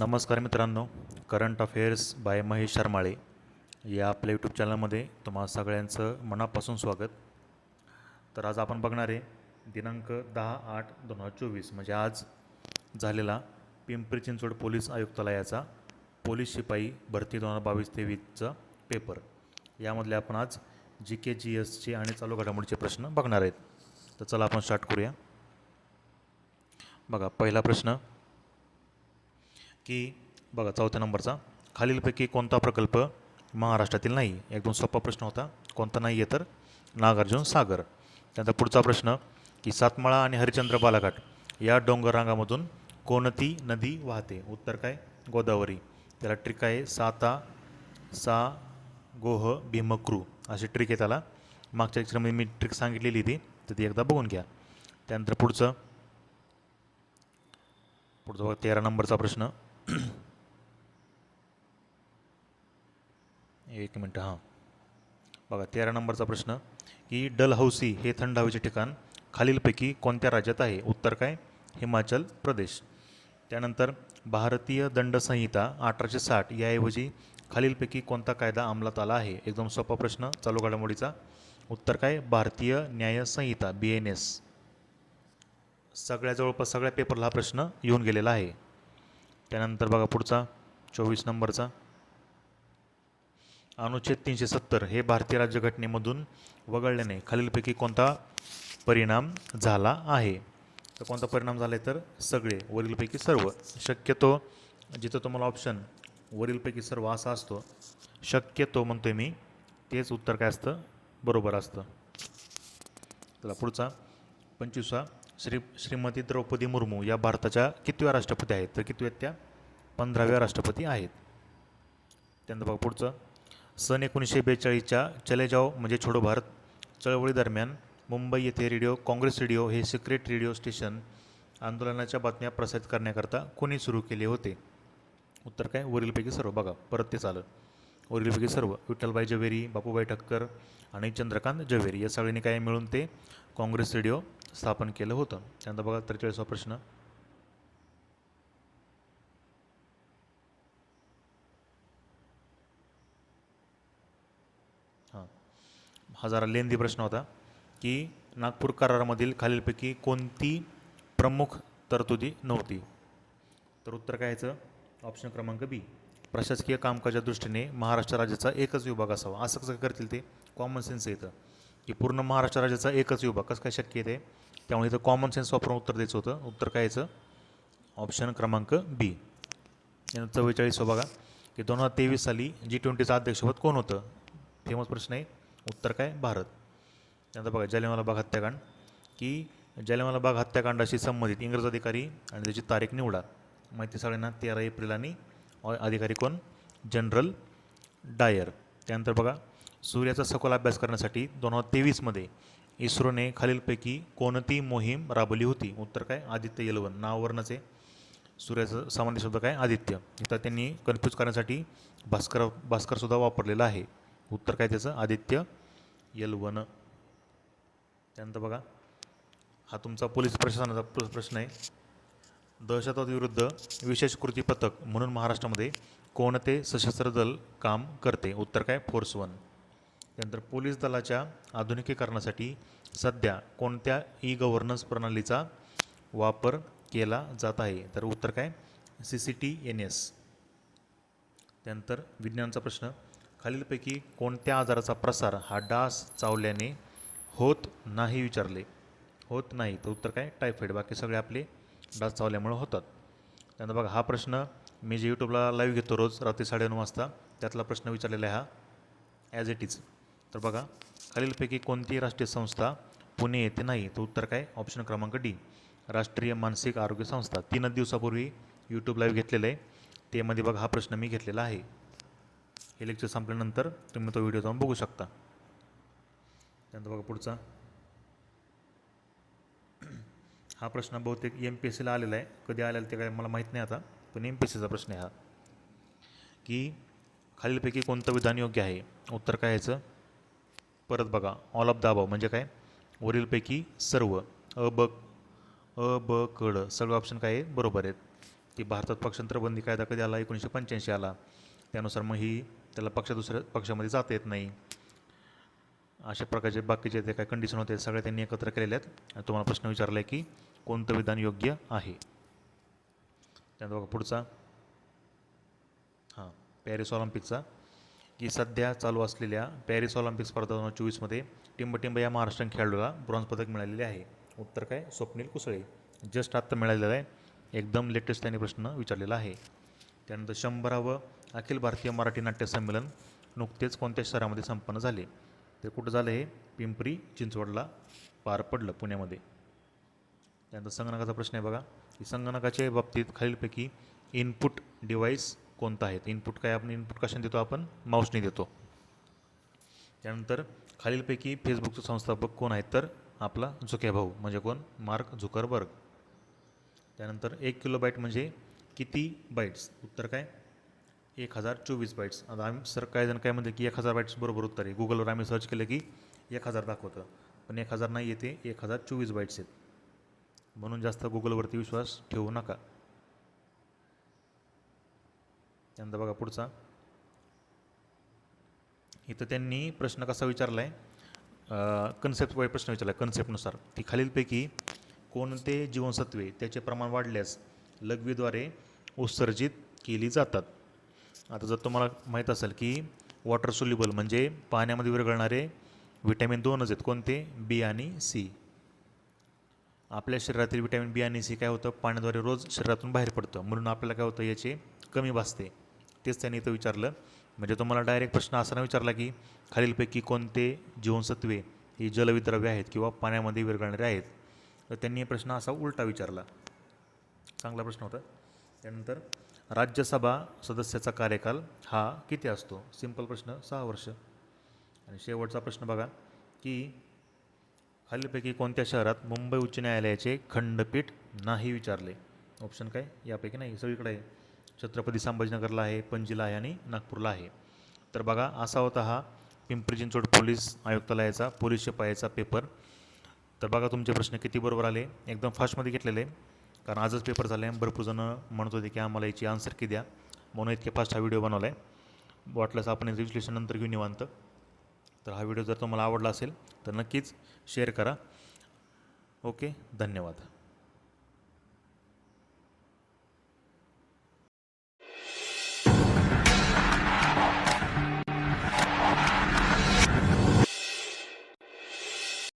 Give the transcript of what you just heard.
नमस्कार मित्रांनो current affairs by Mahesh Sharmale या आपल्या यूट्यूब चॅनलमध्ये तुम्हा सगळ्यांचं मनापासून स्वागत. तर आज आपण बघणार आहे दिनांक दहा आठ दोन हजार चोवीस म्हणजे आज झालेला पिंपरी चिंचवड पोलीस आयुक्तालयाचा पोलीस शिपाई भरती दोन हजार बावीस तेवीसचा पेपर यामधले आपण आज जी के जी एसचे आणि चालू घडामोडीचे प्रश्न बघणार आहेत. तर चला आपण स्टार्ट करूया. बघा पहिला प्रश्न की बघा चौथ्या नंबरचा. खालीलपैकी कोणता प्रकल्प महाराष्ट्रातील नाही? एकदम सोपा प्रश्न होता. कोणता नाही आहे तर नागार्जुन सागर. त्यानंतर पुढचा प्रश्न की सातमाळा आणि हरिचंद्र बालाघाट या डोंगर रांगामधून कोणती नदी वाहते? उत्तर काय? गोदावरी. त्याला ट्रिक आहे साता सा गोह भीमक्रू. अशी ट्रिक आहे त्याला. मागच्या लेक्चरमध्ये मी ट्रिक सांगितलेली ती तर ती एकदा बघून घ्या. त्यानंतर पुढचं. पुढचा बघा तेरा नंबरचा प्रश्न. एक मिनटं हां. बघा तेरा नंबरचा प्रश्न. की डलहौसी हे थंड हवेचे ठिकाण खालीलपैकी कोणत्या राज्यात आहे? उत्तर काय? हिमाचल प्रदेश. त्यानंतर भारतीय दंड संहिता अठराशे साठ याऐवजी खालीलपैकी कोणता कायदा अंमलात आला आहे? एकदम सोपा प्रश्न चालू घडामोडीचा. उत्तर काय? भारतीय न्याय संहिता बी एन एस सगळ्या जवळपास सगळ्या पेपरला हा प्रश्न येऊन गेलेला आहे. त्यानंतर बघा पुढचा चोवीस नंबरचा. अनुच्छेद तीनशे सत्तर हे भारतीय राज्यघटनेमधून वगळल्याने खालीलपैकी कोणता परिणाम झाला आहे? तर कोणता परिणाम झाला आहे तर सगळे वरीलपैकी सर्व. शक्यतो जिथं तुम्हाला ऑप्शन वरीलपैकी सर्व असा असतो शक्यतो म्हणतोय मी तेच उत्तर काय असतं? बरोबर असतं. चला पुढचा पंचवीसा श्री श्रीमती द्रौपदी मुर्मू या भारताच्या कितव्या राष्ट्रपती आहेत? तर कितव्या त्या? पंधराव्या राष्ट्रपती आहेत. त्यानंतर बघा पुढचं. सन एकोणीसशे बेचाळीसच्या चले जाओ म्हणजे छोडो भारत चळवळीदरम्यान मुंबई येथे रेडिओ काँग्रेस रेडिओ हे सिक्रेट रेडिओ स्टेशन आंदोलनाच्या बातम्या प्रसारित करण्याकरता कोणी सुरू केले होते? उत्तर काय? वरीलपैकी सर्व. बघा परत ते चालं वरीलपैकी सर्व. विठ्ठलबाई जवेरी बापूबाई ठक्कर आणि चंद्रकांत जवेरी या सगळ्यांनी काय मिळून ते काँग्रेस रेडिओ स्थापन केलं होतं. त्यानंतर बघा त्रेचाळीसवा प्रश्न. हां. हा जरा लेंदी प्रश्न होता की नागपूर करारामधील खालीलपैकी कोणती प्रमुख तरतुदी नव्हती? तर उत्तर काय यायचं? ऑप्शन क्रमांक बी. प्रशासकीय कामकाजाच्या दृष्टीने महाराष्ट्र राज्याचा एकच विभाग असावा. असं कसं करतील ते? कॉमन सेन्स येतं की पूर्ण महाराष्ट्र राज्याचा एकच विभाग कसं काय शक्य आहे ते? त्यामुळे इथं कॉमन सेन्स वापरून उत्तर द्यायचं होतं. उत्तर काय यायचं ऑप्शन क्रमांक बी चव्वेचाळीस हो बघा. की दोन हजार तेवीस साली जी ट्वेंटीचं अध्यक्षपद कोण होतं? फेमस प्रश्न आहे. उत्तर काय? भारत. त्यानंतर बघा जालियनवाला बाग हत्याकांड. की जालियनवाला बाग हत्याकांडाशी संबंधित इंग्रज अधिकारी आणि त्याची तारीख निवडा. माहिती सगळ्यांना तेरा एप्रिल आणि अधिकारी कोण? जनरल डायर त्यानंतर बघा सूर्याचा सखोल अभ्यास करण्यासाठी दोन हजार तेवीसमध्ये इस्रोने खालीलपैकी कोणती मोहीम राबवली होती? उत्तर काय? आदित्य यलवन. नाववर्णच आहे सूर्याचं सामान्य शब्द काय? आदित्य. इथं त्यांनी कन्फ्यूज करण्यासाठी भास्कर भास्करसुद्धा वापरलेला आहे. उत्तर काय त्याचं? आदित्य यलवन. त्यानंतर बघा. हा तुमचा पोलीस प्रशासनाचा प्रश्न आहे. दहशतवादविरुद्ध विशेष कृती पथक म्हणून महाराष्ट्रामध्ये कोणते सशस्त्र दल काम करते? उत्तर काय? Force one. त्यानंतर पोलीस दलाच्या आधुनिकीकरणासाठी सध्या कोणत्या ई गव्हर्नन्स प्रणालीचा वापर केला जात आहे? तर उत्तर काय? C C T N S. त्यानंतर विज्ञानाचा प्रश्न. खालीलपैकी कोणत्या आजाराचा प्रसार हा डास चावल्याने होत नाही विचारले. होत नाही. तर उत्तर काय? टायफॉईड बाकी सगळे आपले डास चावल्यामुळे होतात. त्यानंतर बघा हा प्रश्न मी जे यूट्यूबला लाईव्ह घेतो रोज रात्री साडेनऊ वाजता त्यातला प्रश्न विचारलेला आहे हा. ॲज इट इज तर बघा खालीलपैकी कोणती राष्ट्रीय संस्था पुणे येथे नाही. तर उत्तर काय? ऑप्शन क्रमांक डी राष्ट्रीय मानसिक आरोग्य संस्था. तीनच दिवसापूर्वी यूट्यूब लाईव्ह घेतलेलं आहे. त्यामध्ये बघा हा प्रश्न मी घेतलेला आहे. हे लेक्चर संपल्यानंतर तुम्ही तो व्हिडिओ जाऊन बघू शकता. त्यानंतर बघा पुढचा. हा प्रश्न बहुतेक एम पी एस सीला आलेला आहे. कधी आलेला ते काय मला माहीत नाही आता पण एम पी एस सीचा प्रश्न आहे हा. की खालीलपैकी कोणतं विधान योग्य आहे? उत्तर काय याचं परत बघा. ऑल ऑफ द अबाव म्हणजे काय? वरीलपैकी सर्व अ ब अ ब कड सर्व ऑप्शन काय आहे? बरोबर आहेत. की भारतात पक्षांतरबंदी कायदा कधी आला? एकोणीसशे पंच्याऐंशी आला. त्यानुसार मग ही त्याला पक्ष दुसऱ्या पक्षामध्ये जाता येत नाही. अशा प्रकारचे बाकीचे जे काही कंडिशन होते सगळे त्यांनी एकत्र केलेले आहेत. आणि तुम्हाला प्रश्न विचारला आहे की कोणतं विधान योग्य आहे? त्यानंतर बघा पुढचा. हां पॅरिस ऑलिम्पिकचा की सध्या चालू असलेल्या पॅरिस ऑलिम्पिक स्पर्धा दोन हजार चोवीसमध्ये टिंबटिंब या महाराष्ट्रीयन खेळाडूला ब्रॉन्झ पदक मिळालेले आहे. उत्तर काय? स्वप्नील कुसळे. जस्ट आत्ता मिळालेलं आहे. एकदम लेटेस्ट त्यांनी प्रश्न विचारलेला आहे. त्यानंतर शंभरावं अखिल भारतीय मराठी नाट्य संमेलन नुकतेच कोणत्या शहरामध्ये संपन्न झाले? ते कुठं झालं हे? पिंपरी चिंचवडला पार पडलं पुण्यामध्ये. त्यानंतर संगणकाचा प्रश्न आहे बघा. की संगणकाच्या बाबतीत खालीलपैकी इनपुट डिव्हाइस कोणता आहे? इनपुट काय आपण इनपुट कशाने देतो आपण? माऊसने देतो. त्यानंतर खालीलपैकी फेसबुकचे संस्थापक कोण आहेत तर? आपला झुक्या भाऊ. म्हणजे कोण? Mark Zuckerberg. त्यानंतर एक किलो बाईट म्हणजे किती बाईट्स उत्तर काय? एक हजार चोवीस बाईट्स आता आम्ही सर काय जण काय म्हणते की एक हजार बाईट्स बरोबर उत्तर आहे. गुगलवर आम्ही सर्च केलं की एक हजार दाखवतं. पण एक हजार नाही येते एक हजार चोवीस बाईट्स आहेत. म्हणून जास्त गुगलवरती विश्वास ठेवू नका. त्यानंतर बघा पुढचा. इथं त्यांनी प्रश्न कसा विचारला आहे कन्सेप्ट वाईज प्रश्न विचारला आहे कन्सेप्टनुसार ती खालीलपैकी कोणते जीवनसत्वे त्याचे प्रमाण वाढल्यास लघवीद्वारे उत्सर्जित केली जातात? आता जर तुम्हाला माहीत असेल की वॉटर सोल्युबल म्हणजे पाण्यामध्ये विरघळणारे व्हिटॅमिन दोनच आहेत. कोणते? बी आणि सी आपल्या शरीरातील विटॅमिन बी आणि सी काय होतं? पाण्याद्वारे रोज शरीरातून बाहेर पडतं. म्हणून आपल्याला काय होतं? याचे कमी भासते. तेच त्यांनी इथं विचारलं. म्हणजे तुम्हाला डायरेक्ट प्रश्न असा नाही विचारला की खालीलपैकी कोणते जीवनसत्वे ही जलविद्रव्य आहेत किंवा पाण्यामध्ये विरघळणारे आहेत? तर त्यांनी प्रश्न असा उलटा विचारला. चांगला प्रश्न होता. त्यानंतर राज्यसभा सदस्याचा कार्यकाल हा किती असतो? सिंपल प्रश्न सहा वर्ष. आणि शेवटचा प्रश्न बघा की खालीलपैकी कोणत्या शहरात मुंबई उच्च न्यायालयाचे खंडपीठ नाही विचारले? ऑप्शन काय? यापैकी नाही सगळीकडे आहे. छत्रपती संभाजीनगरला आहे पणजीला आहे आणि नागपूरला आहे. तर बघा असा होता हा पिंपरी चिंचवड पोलीस आयुक्तालयाचा पोलीस शिपायाचा पेपर. तर बघा तुमचे प्रश्न किती बरोबर आले. एकदम फास्टमध्ये घेतलेले. कारण आजच पेपर झाले. आहे भरपूर जणं म्हणत होते की आम्हाला याची आन्सर की द्या. म्हणून इतके फास्ट हा व्हिडिओ बनवला आहे वाटल्यास आपण याचं नंतर घेऊन निवांत. तर हा व्हिडिओ जर तुम्हाला आवडला असेल तर नक्कीच शेअर करा. ओके धन्यवाद.